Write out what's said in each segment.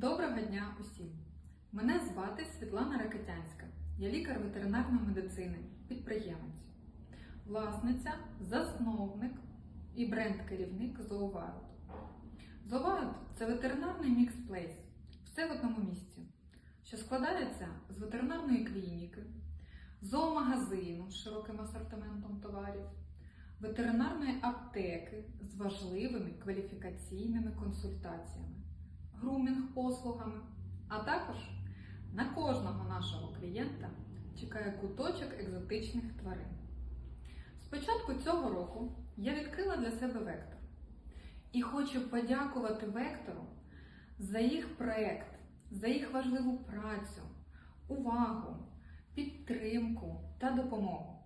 Доброго дня усім! Мене звати Світлана Ракетянська. Я лікар ветеринарної медицини, підприємець, власниця, засновник і бренд-керівник Зоовайлд. Зоовайлд – це ветеринарний мікс-плейс, все в одному місці, що складається з ветеринарної клініки, зоомагазину з широким асортиментом товарів, ветеринарної аптеки з важливими кваліфікаційними консультаціями грумінг-послугами, а також на кожного нашого клієнта чекає куточок екзотичних тварин. З початку цього року я відкрила для себе вектор і хочу подякувати вектору за їх проект, за їх важливу працю, увагу, підтримку та допомогу.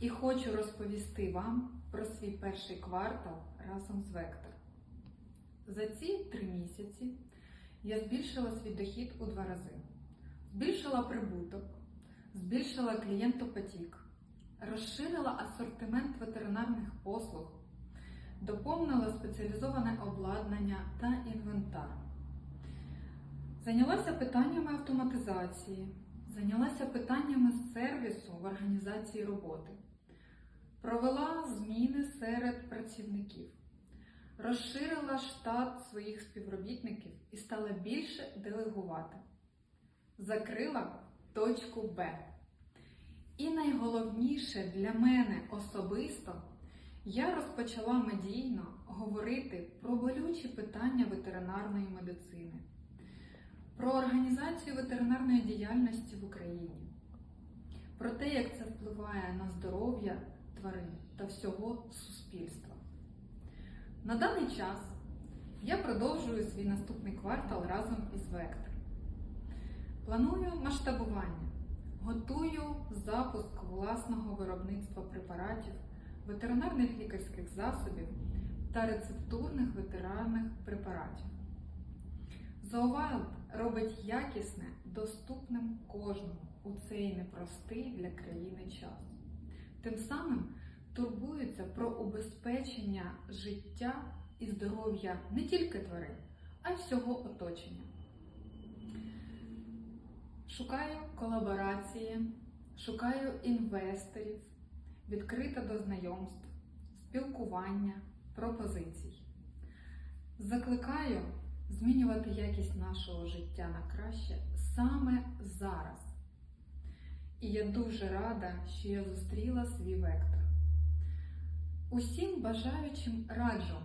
І хочу розповісти вам про свій перший квартал разом з Вектор. За ці три місяці я збільшила свій дохід у два рази, збільшила прибуток, збільшила клієнтопотік, розширила асортимент ветеринарних послуг, доповнила спеціалізоване обладнання та інвентар. Зайнялася питаннями автоматизації, зайнялася питаннями сервісу в організації роботи, провела зміни серед працівників розширила штат своїх співробітників і стала більше делегувати. Закрила точку Б. І найголовніше для мене особисто я розпочала медійно говорити про болючі питання ветеринарної медицини, про організацію ветеринарної діяльності в Україні, про те, як це впливає на здоров'я тварин та всього суспільства. На даний час я продовжую свій наступний квартал разом із Вектор. Планую масштабування, готую запуск власного виробництва препаратів, ветеринарних лікарських засобів та рецептурних ветеринарних препаратів. Зоовайлд робить якісне, доступним кожному у цей непростий для країни час. Тим самим турбуються про убезпечення життя і здоров'я не тільки тварин, а й всього оточення. Шукаю колаборації, шукаю інвесторів, відкрита до знайомств, спілкування, пропозицій. Закликаю змінювати якість нашого життя на краще саме зараз. І я дуже рада, що я зустріла свій вектор. Усім бажаючим раджу,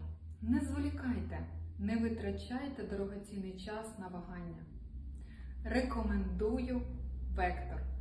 не зволікайте, не витрачайте дорогоцінний час на вагання. Рекомендую вектор.